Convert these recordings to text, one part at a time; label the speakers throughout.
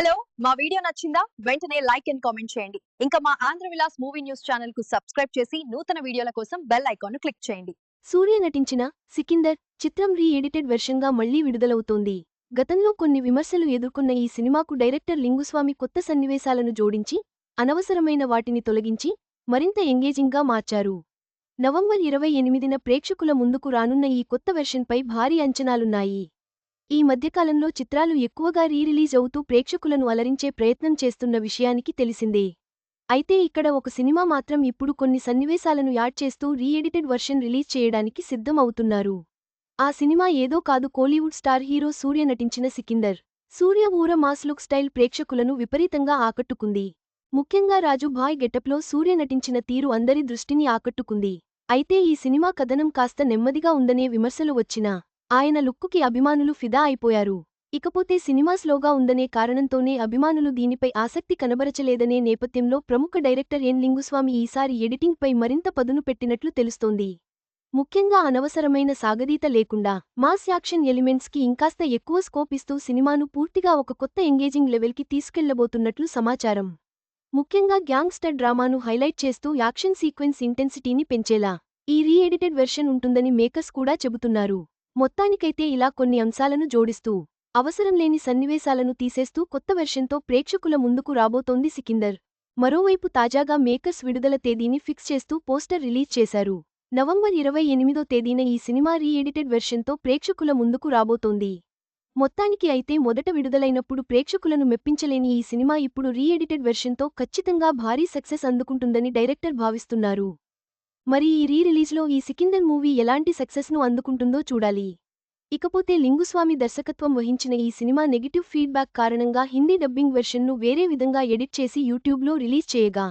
Speaker 1: Hello మా video నచ్చిందా? వెంటనే లైక్ అండ్ కామెంట్ చేయండి. ఇంకా మా ఆంధ్ర విలాస్ మూవీ న్యూస్ ఛానల్కు సబ్స్క్రైబ్ చేసి నూతన వీడియోల కోసం బెల్ ఐకాన్ క్లిక్ చేయండి.
Speaker 2: సూర్య నటించిన సికిందర్ చిత్రం రీ ఎడిటెడ్ వెర్షన్గా మళ్ళీ విడుదలవుతోంది. గతంలో కొన్ని విమర్శలు ఎదుర్కొన్న ఈ సినిమాకు డైరెక్టర్ లింగుస్వామి కొత్త సన్నివేశాలను జోడించి అనవసరమైన వాటిని తొలగించి మరింత ఎంగేజింగ్గా మార్చారు. నవంబర్ ఇరవై ఎనిమిదిన ప్రేక్షకుల ముందుకు రానున్న ఈ కొత్త వెర్షన్పై భారీ అంచనాలున్నాయి. ఈ మధ్యకాలంలో చిత్రాలు ఎక్కువగా రీరిలీజ్ అవుతూ ప్రేక్షకులను అలరించే ప్రయత్నం చేస్తున్న విషయానికి తెలిసిందే. అయితే ఇక్కడ ఒక సినిమా మాత్రం ఇప్పుడు కొన్ని సన్నివేశాలను యాడ్ చేస్తూ రీఎడిటెడ్ వర్షన్ రిలీజ్ చేయడానికి సిద్ధం అవుతున్నారు ఆ సినిమా ఏదో కాదు కోలీవుడ్ స్టార్ హీరో సూర్య నటించిన సికిందర్. సూర్య ఊర మాస్ లుక్ స్టైల్ ప్రేక్షకులను విపరీతంగా ఆకట్టుకుంది. ముఖ్యంగా రాజు భాయ్ గెటప్లో సూర్య నటించిన తీరు అందరి దృష్టిని ఆకట్టుకుంది. అయితే ఈ సినిమా కథనం కాస్త నెమ్మదిగా ఉందనే విమర్శలు వచ్చినా ఆయన లుక్కుకి అభిమానులు ఫిదా అయిపోయారు. ఇకపోతే సినిమా స్లోగా ఉందనే కారణంతోనే అభిమానులు దీనిపై ఆసక్తి కనబరచలేదనే నేపథ్యంలో ప్రముఖ డైరెక్టర్ ఎన్ లింగుస్వామి ఈసారి ఎడిటింగ్పై మరింత పదును పెట్టినట్లు తెలుస్తోంది. ముఖ్యంగా అనవసరమైన సాగదీత లేకుండా మాస్ యాక్షన్ ఎలిమెంట్స్కి ఇంకాస్త ఎక్కువ స్కోప్ ఇస్తూ సినిమాను పూర్తిగా ఒక కొత్త ఎంగేజింగ్ లెవెల్కి తీసుకెళ్ళబోతున్నట్లు సమాచారం. ముఖ్యంగా గ్యాంగ్స్టర్ డ్రామాను హైలైట్ చేస్తూ యాక్షన్ సీక్వెన్స్ ఇంటెన్సిటీని పెంచేలా ఈ రీఎడిటెడ్ వెర్షన్ ఉంటుందని మేకర్స్ కూడా చెబుతున్నారు. మొత్తానికైతే ఇలా కొన్ని అంశాలను జోడిస్తూ అవసరం లేని సన్నివేశాలను తీసేస్తూ కొత్త వెర్షన్తో ప్రేక్షకుల ముందుకు రాబోతోంది సికిందర్. మరోవైపు తాజాగా మేకర్స్ విడుదల తేదీని ఫిక్స్ చేస్తూ పోస్టర్ రిలీజ్ చేశారు. నవంబర్ ఇరవై ఎనిమిదో తేదీన ఈ సినిమా రీఎడిటెడ్ వెర్షన్తో ప్రేక్షకుల ముందుకు రాబోతోంది. మొత్తానికి అయితే మొదట విడుదలైనప్పుడు ప్రేక్షకులను మెప్పించలేని ఈ సినిమా ఇప్పుడు రీఎడిటెడ్ వెర్షన్తో ఖచ్చితంగా భారీ సక్సెస్ అందుకుంటుందని డైరెక్టర్ భావిస్తున్నారు. మరి ఈ రీ రిలీజ్లో ఈ సికిందర్ మూవీ ఎలాంటి సక్సెస్ను అందుకుంటుందో చూడాలి. ఇకపోతే లింగుస్వామి దర్శకత్వం వహించిన ఈ సినిమా నెగిటివ్ ఫీడ్బ్యాక్ కారణంగా హిందీ డబ్బింగ్ వెర్షన్ను వేరే విధంగా ఎడిట్ చేసి యూట్యూబ్లో రిలీజ్ చేయగా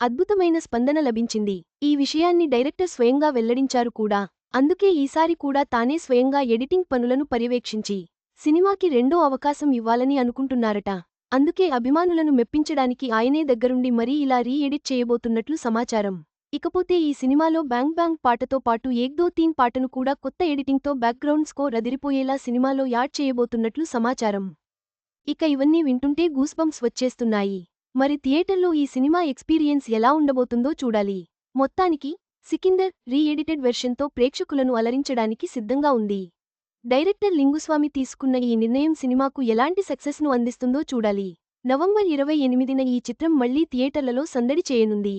Speaker 2: అద్భుతమైన స్పందన లభించింది. ఈ విషయాన్ని డైరెక్టర్ స్వయంగా వెల్లడించారు కూడా. అందుకే ఈసారి కూడా తానే స్వయంగా ఎడిటింగ్ పనులను పర్యవేక్షించి సినిమాకి రెండో అవకాశం ఇవ్వాలని అనుకుంటున్నారట. అందుకే అభిమానులను మెప్పించడానికి ఆయనే దగ్గరుండి మరీ ఇలా రీ ఎడిట్ చేయబోతున్నట్లు సమాచారం. ఇకపోతే ఈ సినిమాలో బ్యాంగ్ బ్యాంగ్ పాటతో పాటు ఏక్దో తీన్ పాటను కూడా కొత్త ఎడిటింగ్తో బ్యాక్గ్రౌండ్ స్కోర్ అదిరిపోయేలా సినిమాలో యాడ్ చేయబోతున్నట్లు సమాచారం. ఇక ఇవన్నీ వింటుంటే గూస్బంప్స్ వచ్చేస్తున్నాయి. మరి థియేటర్లో ఈ సినిమా ఎక్స్పీరియన్స్ ఎలా ఉండబోతుందో చూడాలి. మొత్తానికి సికిందర్ రీ ఎడిటెడ్ వెర్షన్తో ప్రేక్షకులను అలరించడానికి సిద్ధంగా ఉంది. డైరెక్టర్ లింగుస్వామి తీసుకున్న ఈ నిర్ణయం సినిమాకు ఎలాంటి సక్సెస్ను అందిస్తుందో చూడాలి. నవంబర్ ఇరవై ఎనిమిదిన ఈ చిత్రం మళ్ళీ థియేటర్లలో సందడి చేయనుంది.